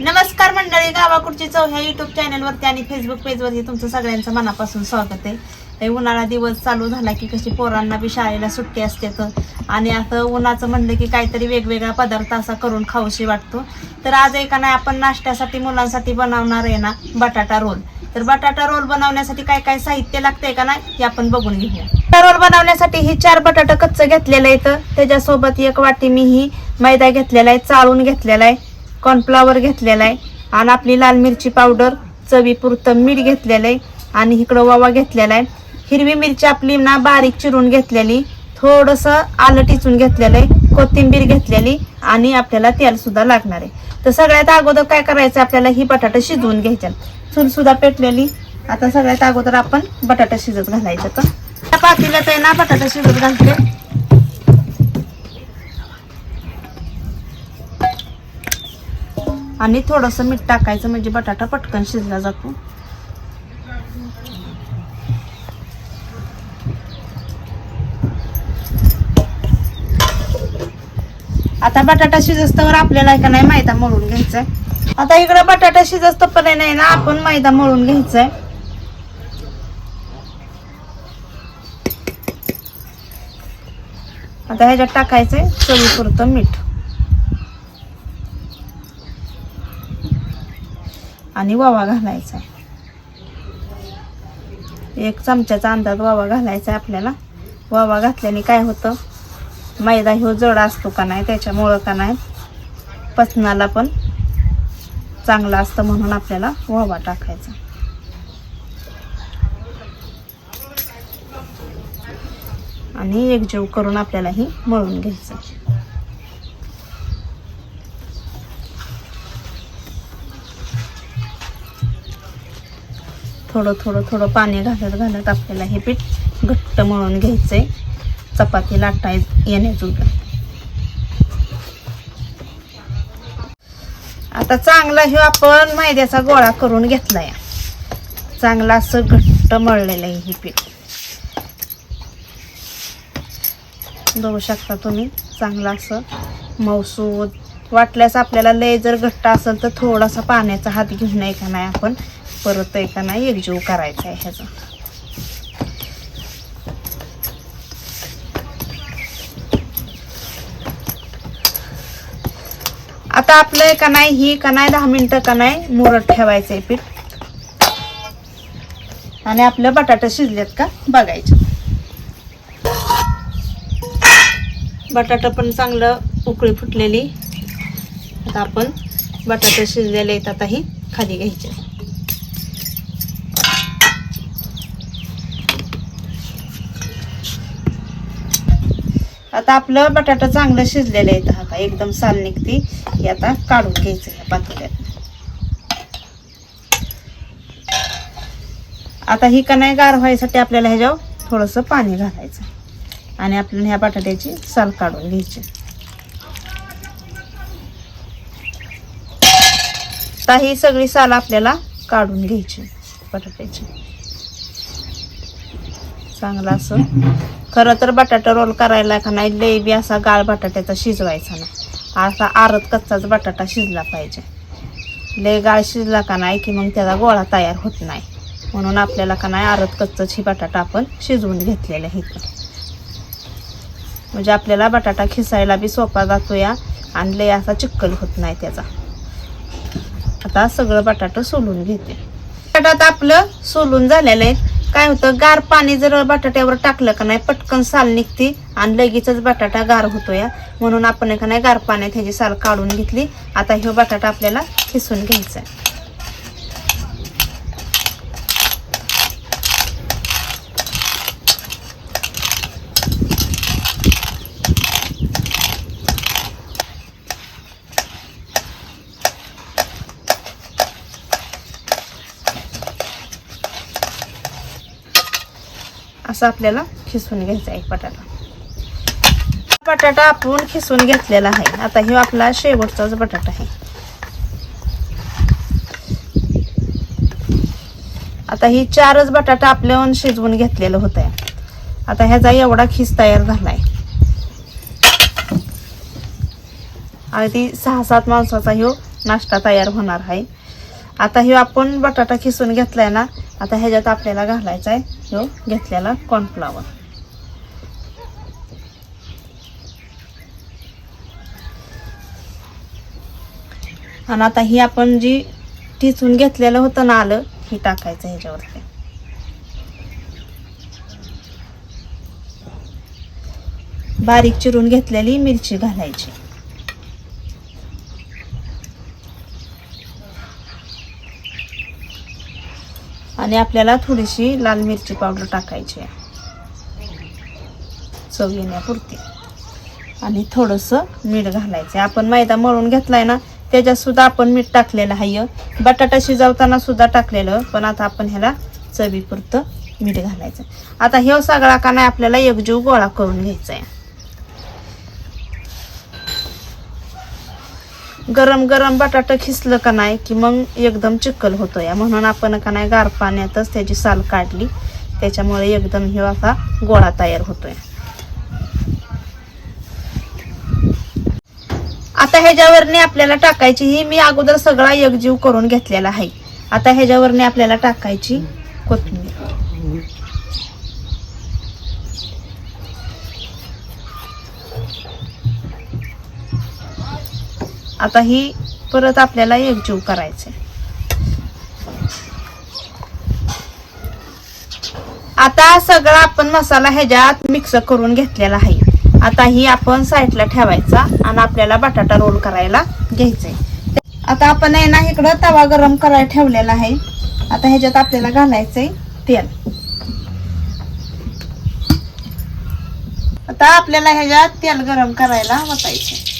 नमस्कार मंडळी गावाकडची चव ह्या युट्यूब चॅनलवरती आणि फेसबुक पेजवरती तुमचं सगळ्यांचं मनापासून स्वागत आहे. हे उन्हाळा दिवस चालू झाला की कशी पोरांना बी शाळेला सुट्टी असते तर. आणि आता उन्हाचं म्हणलं की काहीतरी वेगवेगळा पदार्थ असा करून खाऊशी वाटतो. तर आज एका नाही आपण नाश्त्यासाठी मुलांसाठी बनवणार आहे ना बटाटा रोल. तर बटाटा रोल बनवण्यासाठी काय काय साहित्य लागतंय का नाही हे आपण बघून घेऊया. बटाटा रोल बनवण्यासाठी ही चार बटाटा कच्च घेतलेलं आहे तर त्याच्यासोबत एक वाटी मी ही मैदा घेतलेला आहे चाळून घेतलेला आहे. कॉर्नफ्लॉवर घेतलेला आहे. आणि आपली लाल मिरची पावडर चवीपुरतं मीठ घेतलेलं आहे. आणि इकडं ओवा घेतलेला आहे. हिरवी मिरची आपली ना बारीक चिरून घेतलेली थोडंसं आलं टिचून घेतलेलं आहे. कोथिंबीर घेतलेली आणि आपल्याला तेल सुद्धा लागणार आहे. तर सगळ्यात अगोदर काय करायचं? आपल्याला ही बटाटा शिजवून घ्यायच्या चूलसुद्धा पेटलेली. आता सगळ्यात अगोदर आपण बटाटा शिजत घालायचं. तर त्या पातीलाच आहे ना बटाटा शिजत घालते आणि थोडंसं मीठ टाकायचं म्हणजे बटाटा पटकन शिजला जातो. आता बटाटा शिजस्तवर आपल्याला का नाही मैदा मळून घ्यायचा आहे आता इकडे बटाटा शिजस्तपर्यंत नाही ना आपण मैदा मळून घ्यायचा आहे आता ह्याच्यात टाकायचंय चवीपुरतं मीठ. आणि वावा घालायचा एक चमच्याचा अंदाज वावा घालायचा आहे आपल्याला. वावा घातल्याने काय होतं? मैदा ह्यो जड असतो का नाही त्याच्यामुळं का नाही? पचनाला पण चांगला असतं म्हणून आपल्याला वावा टाकायचा. आणि एकजीव करून आपल्याला ही मळून घ्यायचं. थोडं थोडं थोडं पाणी घालत घालत आपल्याला हे पीठ घट्ट मळून घ्यायचंय. चपाती लाटाय येण्याजोगं आता चांगला हे आपण मैद्याचा गोळा करून घेतलाय. चांगला असं घट्ट मळलेलं आहे हे पीठ. बघू शकता तुम्ही चांगला असं मौसूद वाटल्यास आपल्याला लय जर घट्ट असेल तर थोडासा पाण्याचा हात घेऊन आहे का नाही आपण? परत आहे का नाही? एकजीव करायचा आहे ह्याचा. आता आपलं आहे का नाही? ही का नाही? दहा मिनिटं का नाही? मुरत ठेवायचं आहे पीठ. आणि आपलं बटाटा शिजलेत का? बघायचं. बटाटा पण चांगलं उकळी फुटलेली. आता आपण बटाटे शिजलेले आहेत आता ही खाली घ्यायचे. आता आपलं बटाटा चांगलं शिजलेलं आहे आता एकदम साल निघती. हे आता काढून घ्यायचं ह्या पातेल्यात. आता ही का नाही गार व्हायसाठी आपल्याला ह्याच्यावर थोडंसं पाणी घालायचं आणि आपल्याला ह्या बटाट्याची साल काढून घ्यायची आता ही सगळी साल आपल्याला काढून घ्यायची बटाट्याची. चांगला असं. खरं तर बटाटा रोल करायला का नाही लय बी असा गाळ बटाट्याचा शिजवायचा नाही. असा आरत कच्चाच बटाटा शिजला पाहिजे. लय गाळ शिजला का नाही की मग त्याचा गोळा तयार होत नाही. म्हणून आपल्याला का नाही आरत कच्चाच ही बटाटा आपण शिजवून घेतलेला इथं म्हणजे आपल्याला बटाटा खिसायला बी सोपा जातो या आणि लय असा चिक्कल होत नाही त्याचा. आता सगळं बटाटं सोलून घेते. बटाटा आपलं सोलून झालेलं आहे. काय होतं गार पाणी जर बटाट्यावर टाकलं का नाही पटकन साल निघते आणि लगेचच बटाटा गार होतो या म्हणून आपण का नाही गार पाण्यात ह्याची साल काढून घेतली. आता ह्यो बटाटा आपल्याला खिसून घ्यायचा आहे असं आपल्याला खिसून घ्यायचा आहे बटाटा. बटाटा आपण खिसून घेतलेला आहे. आता हे आपला शेवटचाच बटाटा आहे. आता ही चारच बटाटा आपल्याहून शिजवून घेतलेलं होत आहे आता ह्याचा एवढा खिस तयार झालाय. अगदी सहा सात माणसाचा ह्यो नाश्ता तयार होणार आहे. आता ह्यो आपण बटाटा खिसून घेतलाय ना आता ह्याच्यात आपल्याला घालायचा आहे ह्यो घेतलेला कॉर्नफ्लावर आणि आता ही आपण जी ठिचून घेतलेलं होतं ना आलं ही टाकायचं ह्याच्यावरती. बारीक चिरून घेतलेली मिरची घालायची. आणि आपल्याला थोडीशी लाल मिरची पावडर टाकायची आहे. चव येण्यापुरती. आणि थोडंसं मीठ घालायचं आपण मैदा मळून घेतलाय ना त्याच्यातसुद्धा आपण मीठ टाकलेलं आहे. बटाटा शिजवताना सुद्धा टाकलेलं पण आता आपण ह्याला चवीपुरतं मीठ घालायचं आता हे सगळा का नाही आपल्याला एकजीव गोळा करून घ्यायचा आहे. गरम गरम बटाटा खिसलं का नाही की मग एकदम चिक्कल होतो या म्हणून आपण का नाही गार पाण्यातच त्याची साल काढली. त्याच्यामुळे एकदम हे असा गोळा तयार होतोय. आता ह्याच्यावरने आपल्याला टाकायची ही मी अगोदर सगळा एकजीव करून घेतलेला आहे. आता ह्याच्यावरने आपल्याला टाकायची कोथिंबीर. आता ही परत आपल्याला एकजीव करायचे आता सगळा आपण मसाला ह्याच्यात मिक्स करून घेतलेला आहे. आता ही आपण साईडला ठेवायचा आणि आपल्याला बटाटा रोल करायला घ्यायचा आहे आता आपण आहे ना इकडं तवा गरम करायला ठेवलेला आहे. आता ह्याच्यात आपल्याला घालायचंय तेल. आता आपल्याला ह्याच्यात तेल गरम करायला वतायचे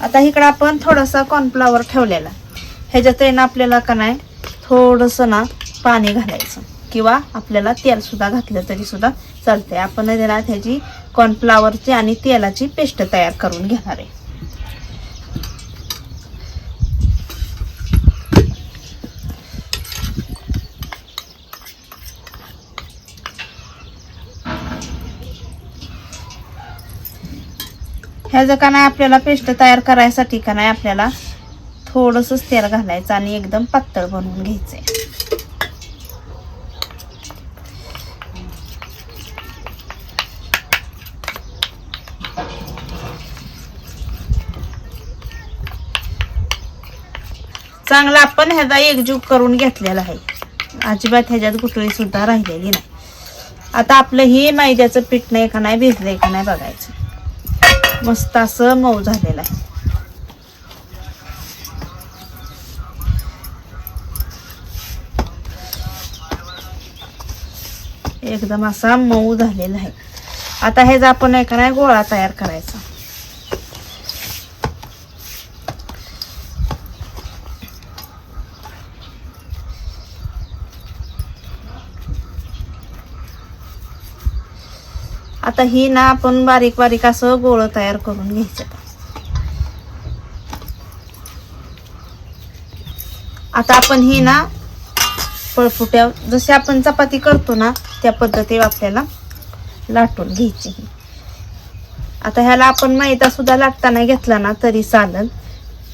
आता इकडं आपण थोडंसं कॉर्नफ्लॉवर ठेवलेला ह्याच्यात येणं आपल्याला का नाही थोडंसं ना पाणी घालायचं. किंवा आपल्याला तेल सुद्धा घातलं तरी सुद्धा चालतंय. आपण त्याला ह्याची त्याची आणि तेलाची पेस्ट तयार करून घेणार आहे. ह्याचं का नाही आपल्याला पेस्ट तयार करायसाठी का नाही आपल्याला थोडंसंच तेल घालायचं आणि एकदम पातळ बनवून घ्यायचंय. चांगला आपण ह्याचा एकजीव करून घेतलेला आहे. अजिबात ह्याच्यात गुटळी सुद्धा राहिलेली नाही. आता आपलं हे मैद्याचं पीठ नाही का नाही भिजलंय का नाही बघायचं. मस्त असं मऊ झालेलं आहे. एकदम असा मऊ झालेला आहे. आता हे आपण एका नाही गोळा तयार करायचा. आता ही ना आपण बारीक बारीक असं गोळ तयार करून घ्यायचं. आता आपण ही ना पळपुट्या जशी आपण चपाती करतो ना त्या पद्धतीवर आपल्याला लाटून घ्यायची. आता ह्याला आपण मैदा सुद्धा लाटताना घेतला ना तरी चालेल.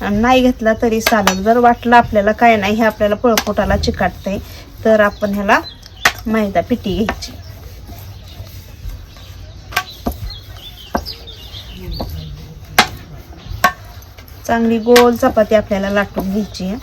आणि नाही घेतला तरी चालेल. जर वाटलं आपल्याला काय नाही हे आपल्याला पळपुटाला चिकाटतंय तर आपण ह्याला मैदा पिठी घ्यायची. चांगली गोल चपाती आपल्याला लाटून घ्यायची आहे.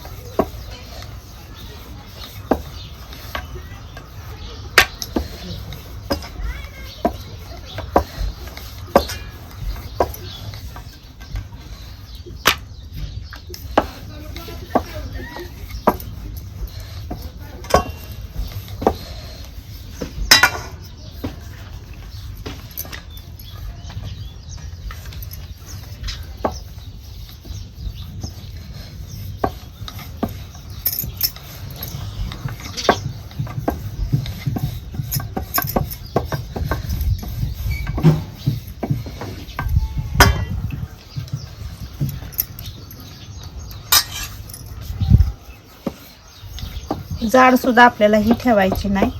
जाड सुद्धा आपल्याला ही ठेवायची नाही.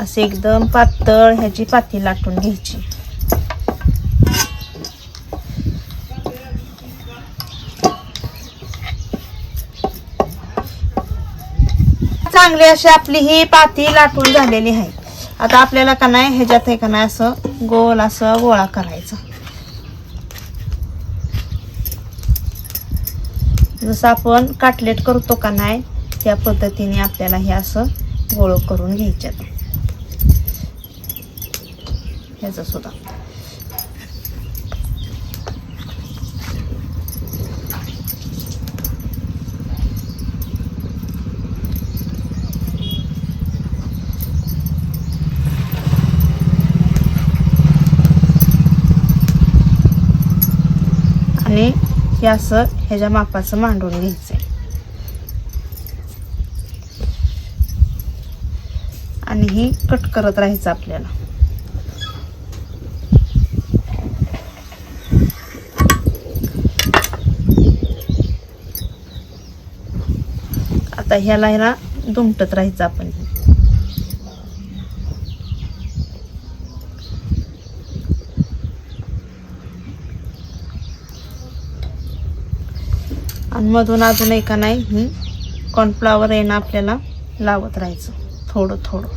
असे एकदम पातळ ह्याची पाती लाटून घ्यायची. चांगली अशी आपली ही पाती लाटून झालेली आहे. आता आपल्याला का नाही ह्याच्यात हे का नाही असं गोल असं गोळा करायचं. जसं आपण काटलेट करतो का नाही त्या पद्धतीने आपल्याला हे असं गोळ करून घ्यायच्यात. ह्याचं सुद्धा. आणि हे असं ह्याच्या मापाचं मांडून घ्यायचं आणि ही कट करत राहायचं आपल्याला. आता ह्याला ह्याला दुमटत राहायचं आपण. आणि मधून अजून एका नाही ही कॉर्नफ्लावर येणं आपल्याला लावत राहायचं. थोडं थोडं.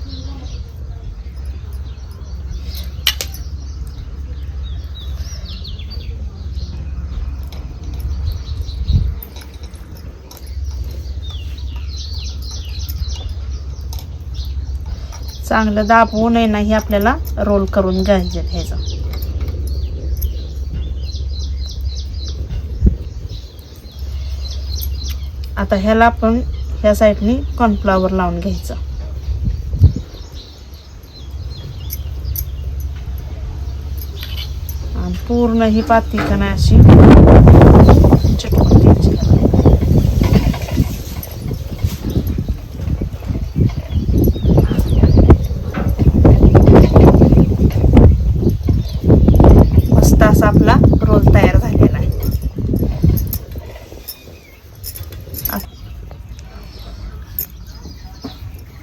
चांगलं दाबवू आहे ना हे आपल्याला रोल करून घ्यायचे ह्याचं. आता ह्याला आपण ह्या साईडनी कॉर्नफ्लावर लावून घ्यायचं. पूर्ण ही पाती नाही अशी? चिटकून घ्यायची मस्त असा आपला रोल तयार झालेला आहे.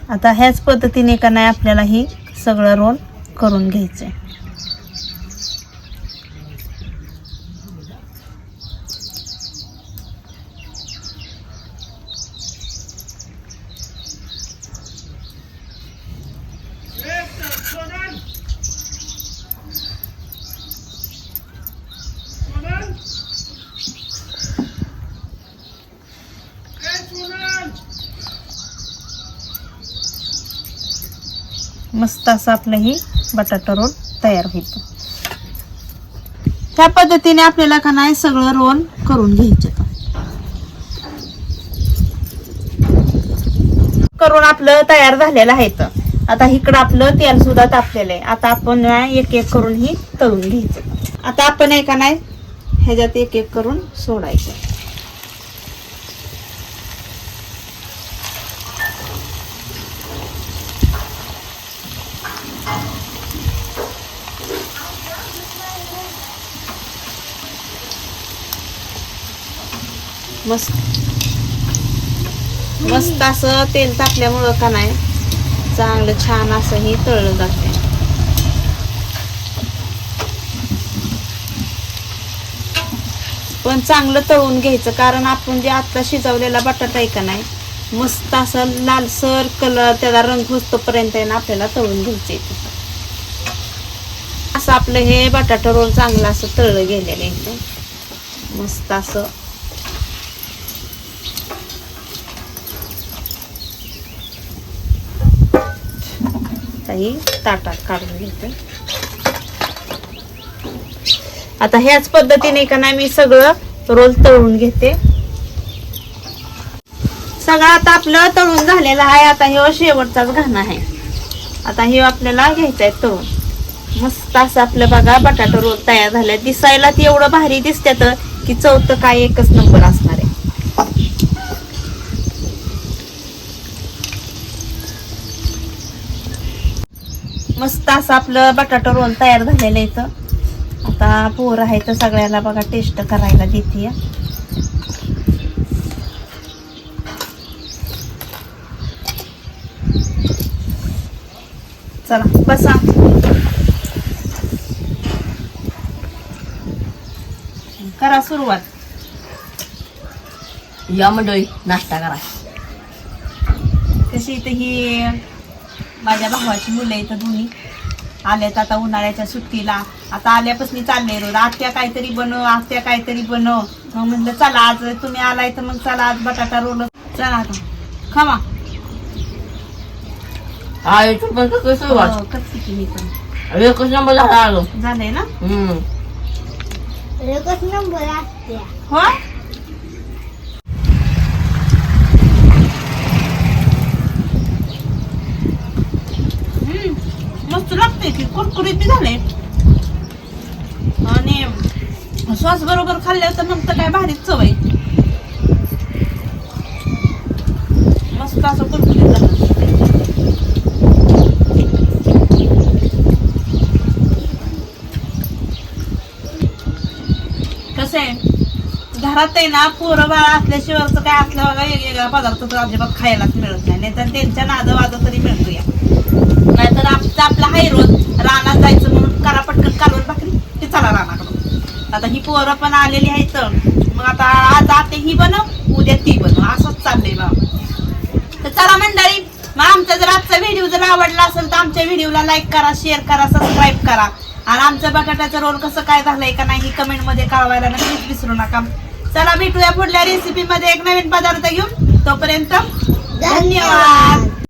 आता ह्याच पद्धतीने का नाही आपल्याला ही सगळं रोल करून घ्यायचं आहे मस्त असं आपलं ही बटाटा रोल तयार होतं त्या पद्धतीने आपल्याला का नाही सगळं रोल करून घ्यायचे. करून आपलं तयार झालेलं आहे आता इकडं आपलं तेल सुद्धा तापलेलं आहे. आता आपण एक एक करून ही तळून घ्यायचं. आता आपण आहे का नाही ह्याच्यात एक एक करून सोडायचं. मस्त. मस्त असं तेल तापल्यामुळं का नाही चांगलं छान असं हे तळलं जाते पण चांगलं तळून घ्यायचं कारण आपण जे आता शिजवलेला बटाटा आहे का नाही मस्त असं लालसर कलर त्याला रंग घुसतोपर्यंत आहे ना आपल्याला तळून घ्यायचं आहे ते. असं आपलं हे बटाटा रोल चांगलं असं तळलं गेलेलं आहे. मस्त असं. काही ताटात काढून घेते. आता ह्याच पद्धतीने का नाही मी सगळं रोल तळून घेते. सगळं आता आपलं तळून झालेलं आहे आता हे शेवटचाच घाणा आहे. आता हे आपल्याला घ्यायचं आहे तळून. मस्त असं आपलं बघा बटाटा रोल तयार झालाय. दिसायला ती एवढं भारी दिसत्यात की चौथं काय एकच नंबर असणार आहे. मस्त असं आपलं बटाटा रोल तयार झालेलं आहे इथं. आता पोरं आहे तर सगळ्याला बघा टेस्ट करायला देते. चला बसा. करा सुरुवात. या मंडळी नाश्ता करा. कशी इथं ही? माझ्या भावाची मुलं इथं दोन्ही आल्यात आता उन्हाळ्याच्या सुट्टीला. आता आल्यापासून चालले रोज आत्या काहीतरी बनव आत्या काहीतरी बनव मग म्हणलं चला आज तुम्ही आलाय तर मग चला आज बटाटा रोल चला आता. खमा. हा इथून पण कसं सुरुवात करते की मी पण. एकच नंबर झाला आलो. झालंय ना? हम्म. एकच नंबर असते हो हम्म, मस्त लागते की कुरकुरीत झाले. आणि सॉस बरोबर खाल्ल्या तर मग तर काय भारीच चव आहे. मस्त असं कुरकुरीत झालं. कसं आहे? घरात आहे ना पोरं बाळा असल्याशिवाय काय असलं बघा वेगवेगळा पदार्थ तर अजिबात खायलाच मिळत नाही. नाहीतर त्यांच्या नाद वाद तरी मिळतो या नाहीतर आमचं आपलं हाय रोज रानात जायचं म्हणून करा पटकन कालवण भाकरी ते चला रानाकडून आता ही पोरं पण आलेली आहेत. मग आता आज आते ही बनव उद्या ती बनव. असंच चाललंय बाबा तर चला मंडळी मग आमचा जर आजचा व्हिडिओ जर आवडला असेल तर आमच्या व्हिडिओला लाईक करा शेअर करा सबस्क्राईब करा. आणि आमचं बटाट्याचं रोल कसं काय झालंय का नाही कमेंटमध्ये कळवायला नक्कीच विसरू नका. चला भेटूया पुढल्या रेसिपी मध्ये एक नवीन पदार्थ घेऊन. तोपर्यंत धन्यवाद.